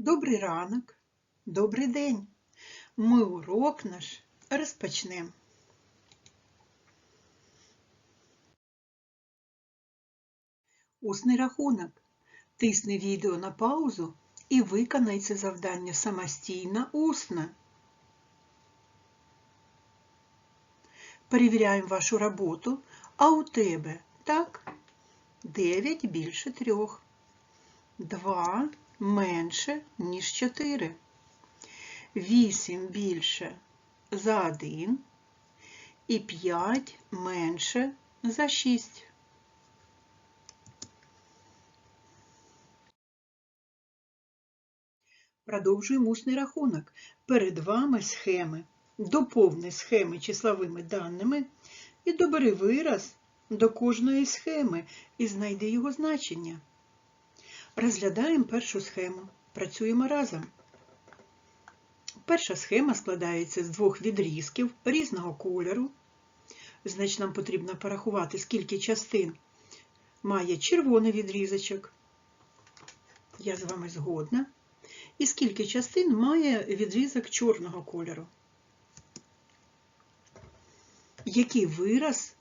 Добрий ранок, добрий день. Ми урок наш розпочнемо. Усний рахунок. Тисни відео на паузу і виконай це завдання самостійно усно. Перевіряємо вашу роботу, а у тебе так? 9 більше 3. 2 менше, ніж 4. 8 більше за 1 і 5 менше за 6. Продовжуємо усний рахунок. Перед вами схеми. Доповни схеми числовими даними і добери вираз до кожної схеми і знайди його значення. Розглядаємо першу схему. Працюємо разом. Перша схема складається з двох відрізків різного кольору. Значить, нам потрібно порахувати, скільки частин має червоний відрізочок. Я з вами згодна. І скільки частин має відрізок чорного кольору. Який вираз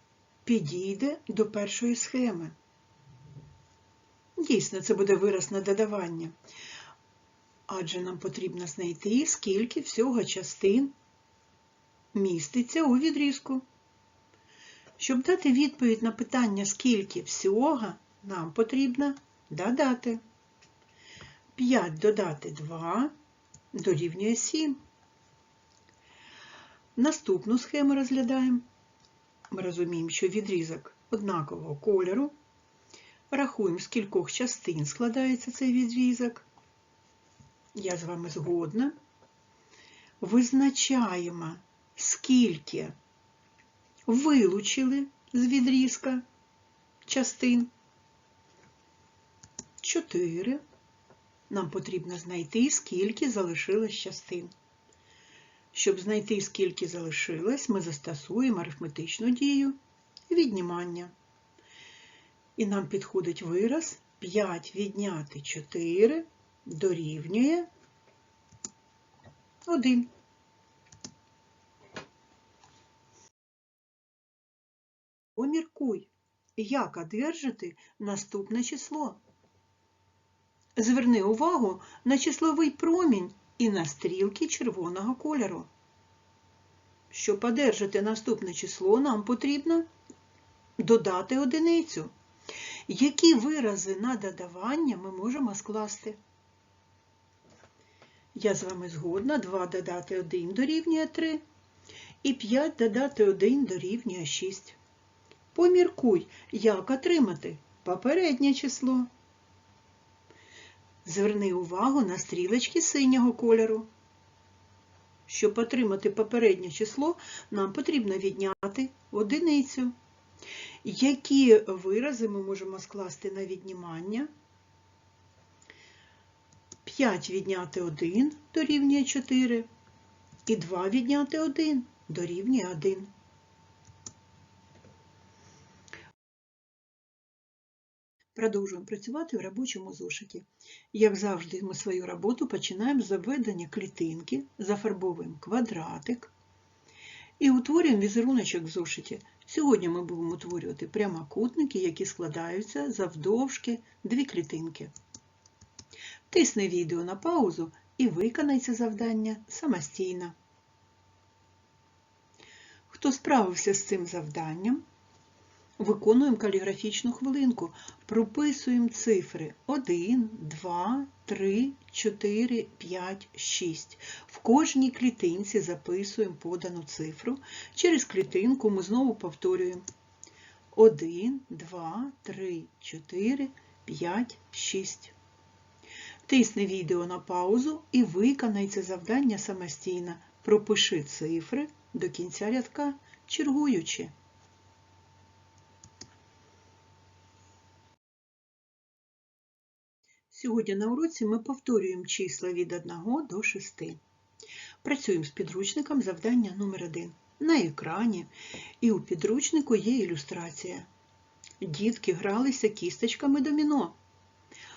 підійде до першої схеми? Дійсно, це буде вираз на додавання. Адже нам потрібно знайти, скільки всього частин міститься у відрізку. Щоб дати відповідь на питання, скільки всього, нам потрібно додати. 5 додати 2 дорівнює 7. Наступну схему розглядаємо. Ми розуміємо, що відрізок однакового кольору. Рахуємо, з кількох частин складається цей відрізок. Я з вами згодна. Визначаємо, скільки вилучили з відрізка частин. 4. Нам потрібно знайти, скільки залишилось частин. Щоб знайти, скільки залишилось, ми застосуємо арифметичну дію віднімання. І нам підходить вираз 5 відняти 4 дорівнює 1. Поміркуй, як одержати наступне число. Зверни увагу на числовий промінь і на стрілки червоного кольору. Щоб одержати наступне число, нам потрібно додати одиницю. Які вирази на додавання ми можемо скласти? Я з вами згодна, 2 додати 1 дорівнює 3, і 5 додати 1 дорівнює 6. Поміркуй, як отримати попереднє число. Зверни увагу на стрілочки синього кольору. Щоб отримати попереднє число, нам потрібно відняти одиницю. Які вирази ми можемо скласти на віднімання? 5 відняти 1 дорівнює 4, і 2 відняти 1 дорівнює 1. Продовжуємо працювати в робочому зошиті. Як завжди, ми свою роботу починаємо з обведення клітинки, зафарбовуємо квадратик і утворюємо візеруночок в зошиті. Сьогодні ми будемо утворювати прямокутники, які складаються завдовжки дві клітинки. Тисни відео на паузу і виконай це завдання самостійно. Хто справився з цим завданням? Виконуємо каліграфічну хвилинку. Прописуємо цифри 1, 2, 3, 4, 5, 6. В кожній клітинці записуємо подану цифру. Через клітинку ми знову повторюємо 1, 2, 3, 4, 5, 6. Тисни відео на паузу і виконай це завдання самостійно. Пропиши цифри до кінця рядка, чергуючи. Сьогодні на уроці ми повторюємо числа від 1 до 6. Працюємо з підручником завдання номер 1 на екрані, і у підручнику є ілюстрація. Дітки гралися кісточками доміно.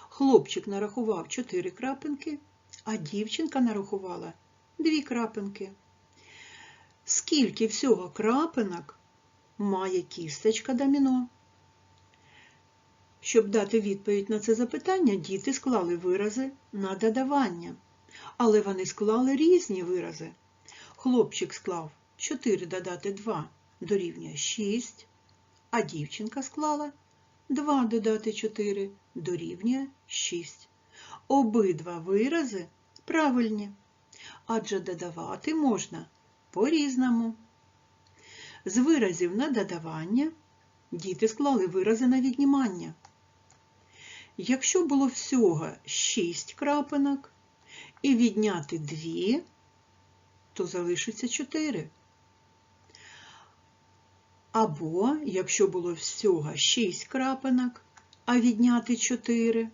Хлопчик нарахував 4 крапинки, а дівчинка нарахувала дві крапинки. Скільки всього крапинок має кісточка доміно? Щоб дати відповідь на це запитання, діти склали вирази на додавання. Але вони склали різні вирази. Хлопчик склав 4 додати 2 дорівнює 6, а дівчинка склала 2 додати 4 дорівнює 6. Обидва вирази правильні, адже додавати можна по-різному. З виразів на додавання діти склали вирази на віднімання. Якщо було всього 6 крапинок і відняти 2, то залишиться 4. Або, якщо було всього 6 крапинок, а відняти 4,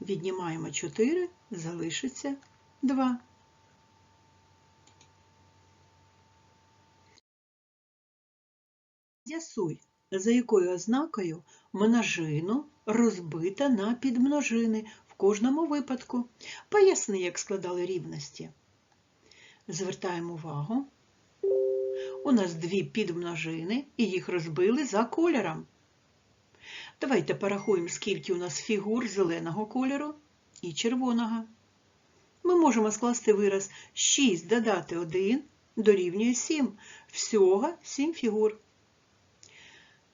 віднімаємо 4, залишиться 2. З'ясуй, за якою ознакою множину розбита на підмножини в кожному випадку. Поясни, як складали рівності. Звертаємо увагу. У нас дві підмножини, і їх розбили за кольором. Давайте порахуємо, скільки у нас фігур зеленого кольору і червоного. Ми можемо скласти вираз 6 додати 1 дорівнює 7. Всього 7 фігур.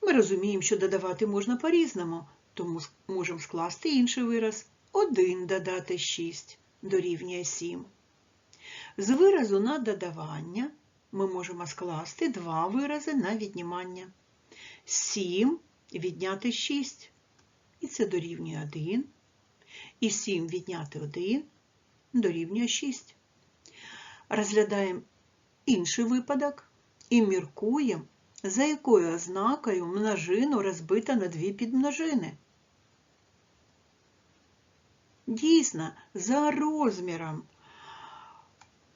Ми розуміємо, що додавати можна по-різному, тому можемо скласти інший вираз 1 додати 6 дорівнює 7. З виразу на додавання ми можемо скласти два вирази на віднімання. 7 відняти 6, і це дорівнює 1. І 7 відняти 1 дорівнює 6. Розглядаємо інший випадок і міркуємо, за якою ознакою множину розбита на дві підмножини. Дійсно, за розміром.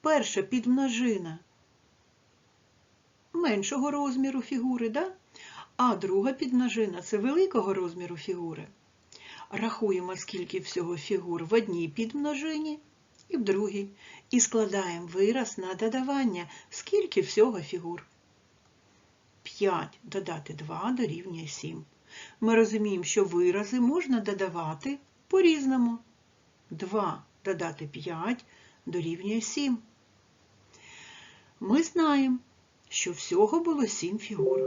Перша підмножина меншого розміру фігури, да? а друга підмножина це великого розміру фігури. Рахуємо, скільки всього фігур в одній підмножині і в другій. І складаємо вираз на додавання, скільки всього фігур. 5 додати 2 дорівнює 7. Ми розуміємо, що вирази можна додавати по-різному. 2 додати 5 дорівнює 7. Ми знаємо, що всього було 7 фігур.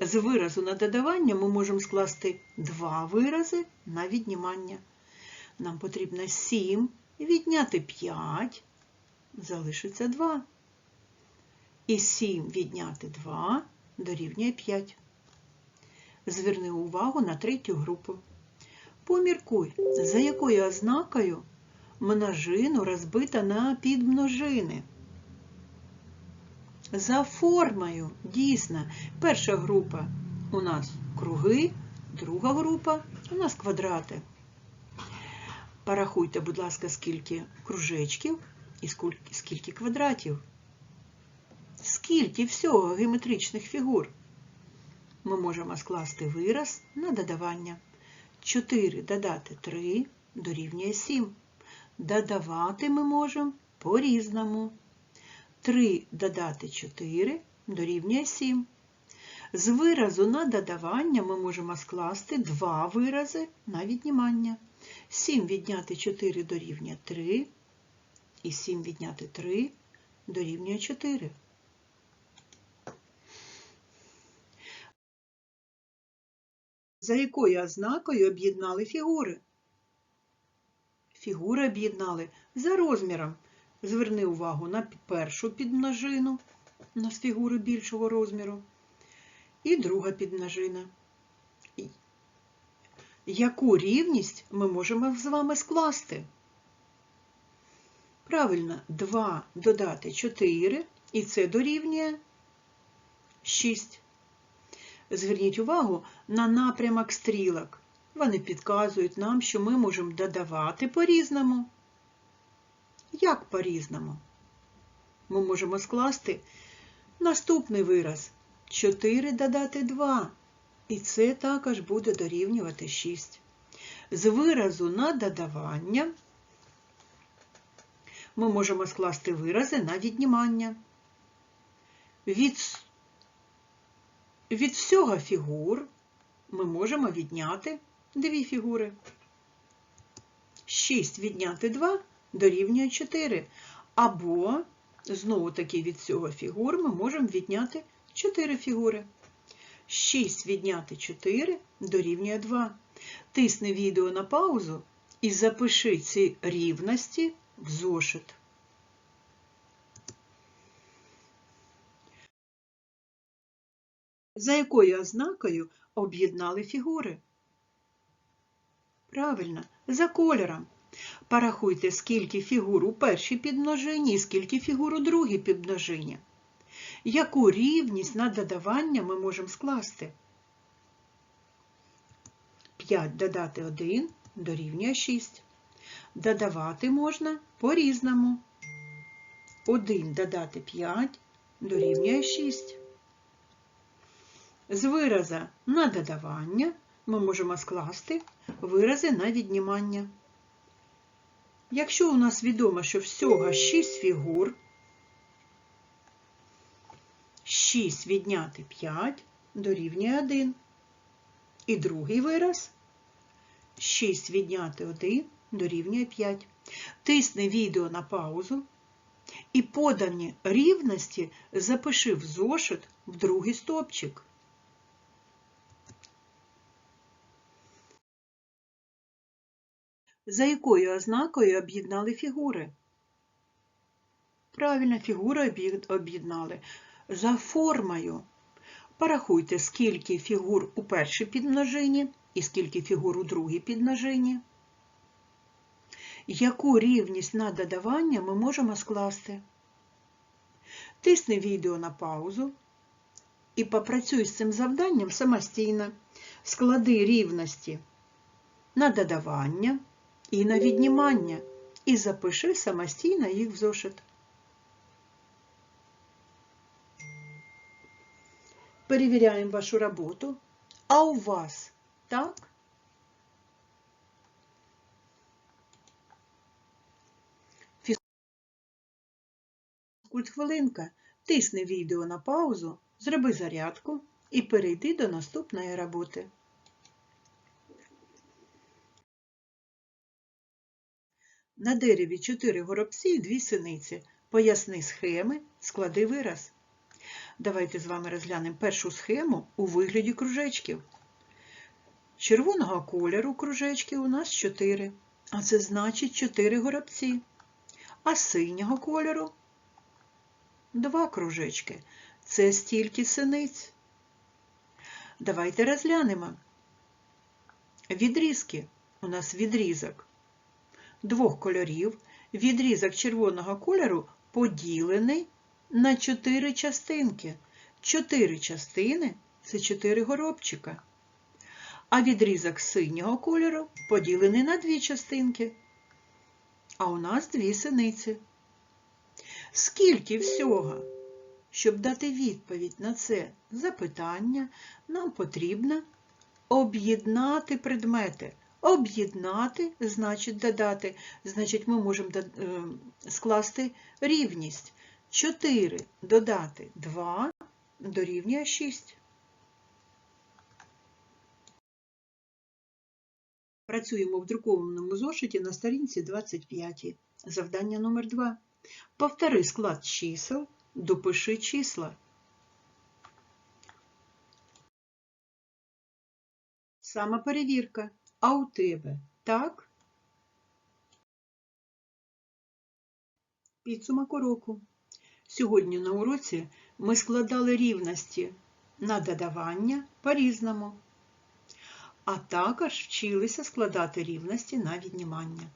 З виразу на додавання ми можемо скласти два вирази на віднімання. Нам потрібно 7 відняти 5, залишиться 2. І 7 відняти 2 дорівнює 5. Зверни увагу на третю групу. Поміркуй, за якою ознакою множину розбита на підмножини. За формою, дійсно, перша група у нас круги, друга група у нас квадрати. Порахуйте, будь ласка, скільки кружечків і скільки квадратів. Скільки всього геометричних фігур? Ми можемо скласти вираз на додавання. 4 додати 3 дорівнює 7. Додавати ми можемо по-різному. 3 додати 4 дорівнює 7. З виразу на додавання ми можемо скласти два вирази на віднімання. 7 відняти 4 дорівнює 3, і 7 відняти 3 дорівнює 4. За якою ознакою об'єднали фігури? Фігури об'єднали за розміром. Зверни увагу на першу підмножину, у нас фігури більшого розміру, і друга підмножина. Яку рівність ми можемо з вами скласти? Правильно, 2 додати 4, і це дорівнює 6. Зверніть увагу на напрямок стрілок. Вони підказують нам, що ми можемо додавати по-різному. Як по-різному? Ми можемо скласти наступний вираз 4 додати 2. І це також буде дорівнювати 6. З виразу на додавання ми можемо скласти вирази на віднімання. Від, від всього фігур ми можемо відняти дві фігури. 6 відняти 2 дорівнює 4. Або, знову таки від цього фігур, ми можемо відняти 4 фігури. 6 відняти 4 дорівнює 2. Тисни відео на паузу і запиши ці рівності в зошит. За якою ознакою об'єднали фігури? Правильно, за кольором. Порахуйте, скільки фігур у першій підмножині і скільки фігур у другій підмножині. Яку рівність на додавання ми можемо скласти? 5 додати 1 дорівнює 6. Додавати можна по-різному. 1 додати 5 дорівнює 6. З вираза на додавання ми можемо скласти вирази на віднімання. Якщо у нас відомо, що всього 6 фігур, 6 відняти 5 дорівнює 1. І другий вираз 6 відняти 1 дорівнює 5. Тисни відео на паузу і подані рівності запиши в зошит в другий стопчик. За якою ознакою об'єднали фігури? Правильно, фігури об'єднали за формою. Порахуйте, скільки фігур у першій підмножині і скільки фігур у другій підмножині. Яку рівність на додавання ми можемо скласти? Тисни відео на паузу і попрацюй з цим завданням самостійно. Склади рівності на додавання і на віднімання і запиши самостійно їх в зошит. Перевіряємо вашу роботу. А у вас так? Фізкульт хвилинка. Тисни відео на паузу, зроби зарядку і перейди до наступної роботи. На дереві 4 горобці і 2 синиці. Поясни схеми, склади вираз. Давайте з вами розглянемо першу схему у вигляді кружечків. Червоного кольору кружечки у нас 4, а це значить 4 горобці. А синього кольору 2 кружечки. Це стільки синиць. Давайте розглянемо. Відрізки. У нас відрізок двох кольорів. Відрізок червоного кольору поділений на 4 частинки. 4 частини це 4 горобчика. А відрізок синього кольору поділений на 2 частинки. А у нас дві синиці. Скільки всього? Щоб дати відповідь на це запитання, нам потрібно об'єднати предмети. Об'єднати значить додати. Значить, ми можемо е, скласти рівність. 4 додати 2 дорівнює 6. Працюємо в друкованому зошиті на сторінці 25. Завдання номер 2. Повтори склад чисел, допиши числа. Самоперевірка. А у тебе так? Підсумок уроку. Сьогодні на уроці ми складали рівності на додавання по-різному, а також вчилися складати рівності на віднімання.